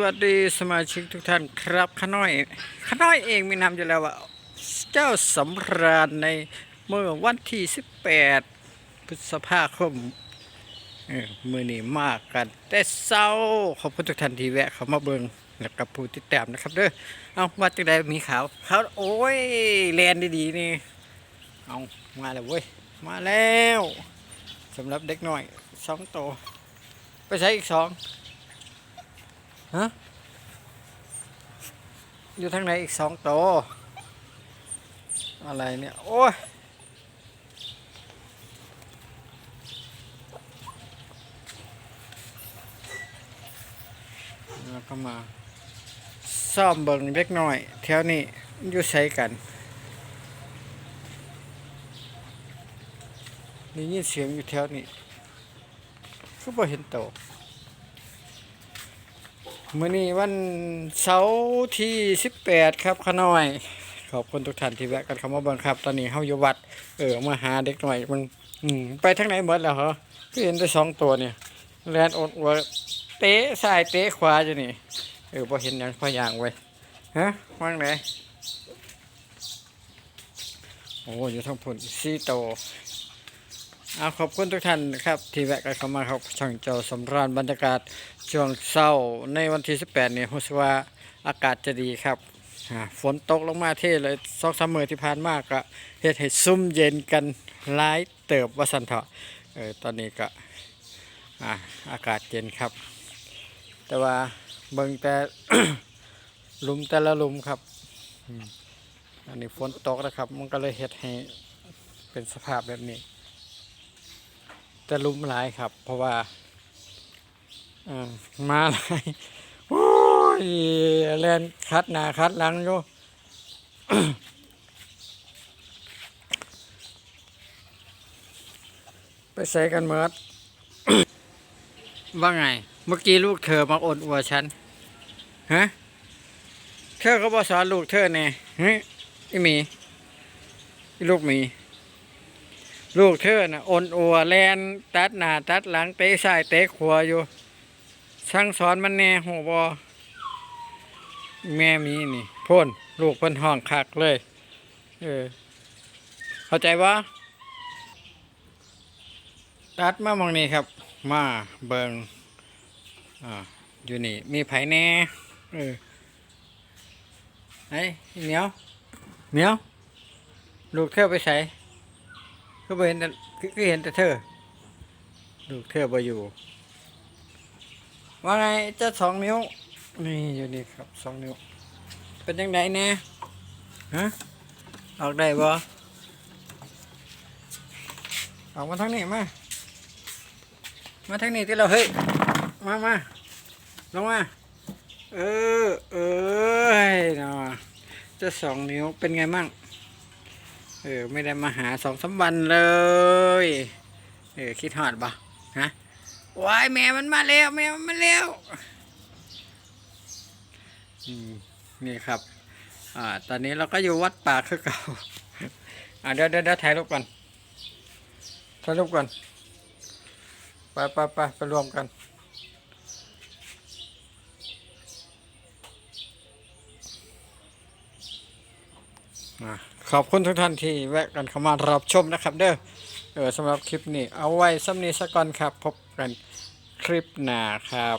วัสดีสมาชิกทุกท่านครับขน้อยขน้อยเองมีนามอยู่แล้วว่าเจ้าสำราญในเมื่อวันที่ 18 พฤษภาคมเมือนี้มากกัน แต่เศร้าขอบคุณทุกท่านที่แวะเข้ามาเบิงแล้วกับผู้ติดตามนะครับเด้อเอาว่าจังใดมีข่าวเขาโอ้ยแลนดีๆนี่เอามาแล้วเว้ยมาแล้วสำหรับเด็กน้อยสองโต ไปใช้อีกสอง ฮะอยู่ทางไหนอีกสองโตวอะไรเนี่ย โอ้ยแล้วก็มาซ่อมเบิ่งเล็กน้อยแถวนี้อยู่ใช้กันได้ยินเสียงอยู่แถวนี้ก็บ่เห็นโตว มื่อนี้วันเสาร์ที่18ครับขะน้อย ขอบคุณทุกท่านที่แวะกันเข้ามาเบังครับ ตอนนี้เฮาอยู่วัด เออมาหาเด็กหน่อยมันอืมไปทางไหนหมดแล้วเหรอก็เห็นได้สองตัวเนี่ยแลนอดอัวเตะซ้ายเตะขวาอยู่นี่เออพอเห็นหยังพออย่างไว้ฮะว่างไหนโอ้อยู่ทางผลสี่โต เอาขอบคุณทุกท่านนะครับ ที่แวะกันเข้ามาครับช่องเจ้าสำราญบรรยากาศช่วงเศร้าในวันที่ 18เนี่ยรู้สึกว่าอากาศจะดีครับฝนตกลงมาเท่เลยสองสามมื้อที่ผ่านมาก็เฮ็ดให้ซุ่มเย็นกันหลายเติบว่าสันเถาะเออตอนนี้ก็อ่าอากาศเย็นครับ แต่ว่าเบิ่งแต่หลุมแต่ละหลุมครับอันนี้ฝนตกนะครับ มันก็เลยเฮ็ดให้เป็นสภาพแบบนี้ แต่ลุมหลายครับ เพราะว่าอ่ามาเลยโอ้ยแลนคัดหนาคัดหลังอยู่ไปใส่กันเมิดว่าไง เมื่อกี้ลูกเธอมาอดอวดฉัน ฮะ เธอก็บอสอนลูกเธอแน่เฮ้ยไอหมี ลูกหมี ลูกเธอน่ะอ่อนอัวแลนตัดหน้าตัดหลังเตะซ้ายเตะขวาอยู่สั่งสอนมันแน่หูบอแม่มีนี่พ่นลูกเพิ่นห้องคักเลย เออ เข้าใจว่าตัดมามองนี่ครับ มาเบิงอ่าอยู่นี่ มีไผแน่เออไอ้เหนียวเหนียว ลูกเธอไปใส่ ก็ไปเห็นแต่ก็เห็นแต่เธอ ลูกเธอไปอยู่ ว่าไงเจ้าสองนิ้ว นี่อยู่นี่ครับสองนิ้ว เป็นยังไงแน่ฮะออกได้บ่ออกมาทางนี้มา มาทางนี้ที่เราเฮ้ย มามาลงมา เออ เออเนาะเจ้าสองนิ้วเป็นไงมั่ง เออไม่ได้มาหาสองสามวันเลย เออคิดหอดบ่ฮะวายแม่มันมาแล้วแม่มันมาแล้วนี่ครับ อ่า ตอนนี้เราก็อยู่วัดป่าคือเก่าอ่าเดี๋ยวเดี๋ยวเดี๋ยวถ่ายรูปก่อนถ่ายรูปก่อนไปไปไปไปรวมกันอ่า ขอบคุณทุกท่านที่แวะกันเข้ามารับชมนะครับเด้อเออสำหรับคลิปนี้เอาไว้ซ้ำนี้สักก่อนครับ พบกันคลิปหน้าครับ